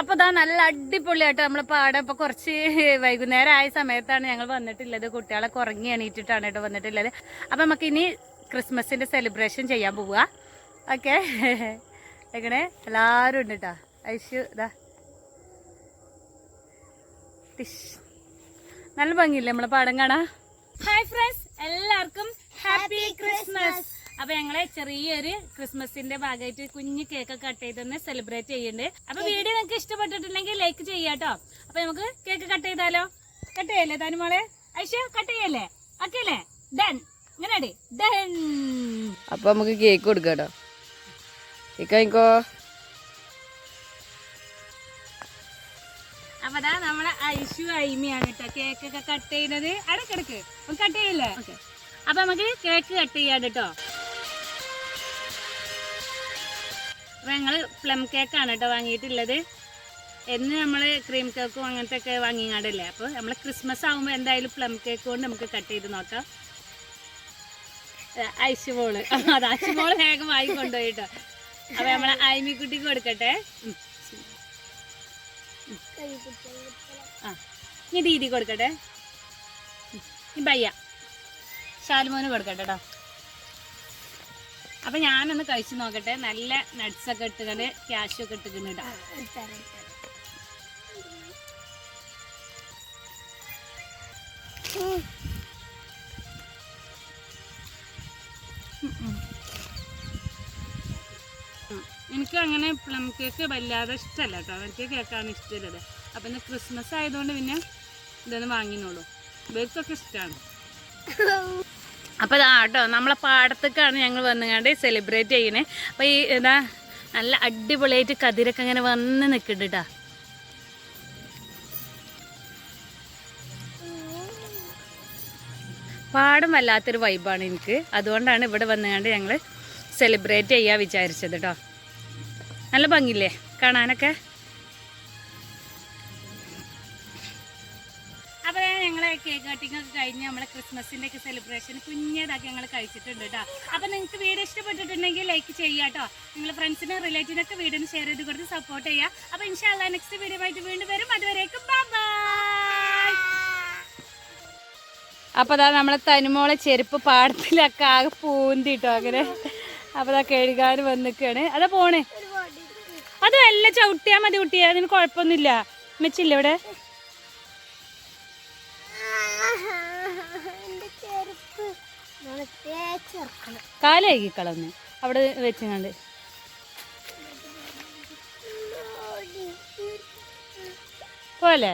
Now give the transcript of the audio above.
അപ്പൊ ഇതാ നല്ല അടിപൊളിയായിട്ട് നമ്മളെ പാടം ഇപ്പൊ കുറച്ച് വൈകുന്നേരം ആയ സമയത്താണ് ഞങ്ങൾ വന്നിട്ടുള്ളത്. കുട്ടികളെ ഉറങ്ങി എണീറ്റിട്ടാണ് കേട്ടോ വന്നിട്ടുള്ളത്. അപ്പൊ നമുക്ക് ഇനി ക്രിസ്മസിന്റെ സെലിബ്രേഷൻ ചെയ്യാൻ പോവുക ഓക്കെ എങ്ങനെ? എല്ലാവരും ഉണ്ട് കേട്ടോ ഐശു ഇതാ ടിഷ്. നല്ല ഭംഗിയില്ലേ നമ്മളെ പാടം കാണാ ഹായ് ഫ്രണ്ട്സ് എല്ലാവർക്കും ഹാപ്പി ക്രിസ്മസ് അപ്പൊ ഞങ്ങളെ ചെറിയൊരു ക്രിസ്മസിന്റെ ഭാഗമായിട്ട് കുഞ്ഞു കേക്ക് കട്ട് ചെയ്തൊന്ന് സെലിബ്രേറ്റ് ചെയ്യുന്നുണ്ട് അപ്പൊ വീഡിയോ നിങ്ങൾക്ക് ഇഷ്ടപ്പെട്ടിട്ടുണ്ടെങ്കിൽ ലൈക്ക് ചെയ്യാട്ടോ അപ്പൊ നമുക്ക് കേക്ക് കട്ട് ചെയ്താലോ? കട്ട് ചെയ്യല്ലേ താനുമോളെ ഐഷ കട്ട് ചെയ്യല്ലേ? ഓക്കെ അല്ലേ? ഡൺ ഇങ്ങനെ ഡൺ അപ്പൊ നമുക്ക് കേക്ക് കൊടുക്കാട്ടോ കേക്ക് വാങ്ങിക്കോ അപ്പൊ നമ്മളെ ഐഷു ഐമിയാണ് കേട്ടോ കേക്ക് ഒക്കെ കട്ട് ചെയ്യുന്നത് അടക്കിടക്ക് കട്ട് ചെയ്യല്ലേ? അപ്പൊ നമുക്ക് കേക്ക് കട്ട് ചെയ്യാം കേട്ടോ അപ്പൊ ഞങ്ങൾ പ്ലം കേക്കാണ് കേട്ടോ വാങ്ങിയിട്ടുള്ളത്. എന്ന് നമ്മൾ ക്രീം കേക്കും അങ്ങനത്തെ ഒക്കെ വാങ്ങിങ്ങാടല്ലേ അപ്പൊ നമ്മൾ ക്രിസ്മസ് ആകുമ്പോൾ എന്തായാലും പ്ലം കേക്ക് കൊണ്ട് നമുക്ക് കട്ട് ചെയ്ത് നോക്കാം. ഐസ് ബോൾ അത് ഐസ് ബോൾ വേഗം വാങ്ങി കൊണ്ടുപോയി കേട്ടോ അപ്പൊ നമ്മളെ ഐമിക്കുട്ടിക്ക് കൊടുക്കട്ടെ. ആ ഇനി ദീദി കൊടുക്കട്ടെ. ഇനി ബയ്യ. ശാലുമോന് കൊടുക്കട്ടെ കേട്ടോ അപ്പൊ ഞാനൊന്ന് കഴിച്ചു നോക്കട്ടെ. നല്ല നട്ട്സ് ഒക്കെ ഇട്ടുകൊണ്ട് ക്യാഷ് ഒക്കെ ഇട്ടുകൊണ്ട് എനിക്ക് അങ്ങനെ പ്ലം കേക്ക് വല്ലാതെ ഇഷ്ടമല്ല കേട്ടോ അവർക്ക് കേക്കാണ് ഇഷ്ടമുള്ളത് അപ്പം ഇന്ന് ക്രിസ്മസ് ആയതുകൊണ്ട് പിന്നെ ഇതൊന്ന് വാങ്ങിനോളൂ ബേക്കൊക്കെ ഇഷ്ടമാണ് അപ്പോൾ ഇതാ കേട്ടോ നമ്മളെ പാടത്തേക്കാണ് ഞങ്ങൾ വന്നുകൊണ്ട് സെലിബ്രേറ്റ് ചെയ്യണേ. അപ്പോൾ ഈ എന്താ നല്ല അടിപൊളിയായിട്ട് കതിരൊക്കെ ഇങ്ങനെ വന്ന് നിൽക്കുന്നുണ്ട് കേട്ടോ പാടം വല്ലാത്തൊരു വൈബാണ് എനിക്ക്. അതുകൊണ്ടാണ് ഇവിടെ വന്നുകൊണ്ട് ഞങ്ങൾ സെലിബ്രേറ്റ് ചെയ്യാൻ വിചാരിച്ചത് കേട്ടോ നല്ല ഭംഗിയില്ലേ? കാണാനൊക്കെ? അപ്പോൾ ഞങ്ങൾ കേക്ക് കട്ടിംഗ് ഒക്കെ കഴിഞ്ഞ് നമ്മളെ ക്രിസ്മസിന്റെ ഒക്കെ സെലിബ്രേഷൻ കുഞ്ഞേതാക്കി ഞങ്ങൾ കഴിച്ചിട്ടുണ്ട് കേട്ടോ അപ്പോൾ നിങ്ങൾക്ക് വീഡിയോ ഇഷ്ടപ്പെട്ടിട്ടുണ്ടെങ്കിൽ ലൈക്ക് ചെയ്യുക കേട്ടോ നിങ്ങൾ ഫ്രണ്ട്സിനും റിലേറ്റീവിനൊക്കെ വീഡിയോ ഷെയർ ചെയ്ത് കൊടുത്ത് സപ്പോർട്ട് ചെയ്യുക അപ്പോൾ ഇൻഷാല്ല നെക്സ്റ്റ് വീഡിയോ ആയിട്ട് വീണ്ടും വരും. അതുവരേക്കും ബൈ അപ്പോൾ അതാ നമ്മളെ തനുമോളെ ചെരുപ്പ് പാടത്തിലൊക്കെ ആകെ പൂന്തിട്ടോ അങ്ങനെ. അപ്പോൾ അതാ കഴുകാൻ വന്നിക്കാണ്. അതാ പോണേ. അത് അതല്ല ചവിട്ടിയാ മതി കുട്ടിയാ. അതിന് കുഴപ്പമൊന്നുമില്ല. മെച്ചില്ല ഇവിടെ? കാലഴുകി കളഞ്ഞു അവിടെ വെച്ചുകൊണ്ട് പോലെ?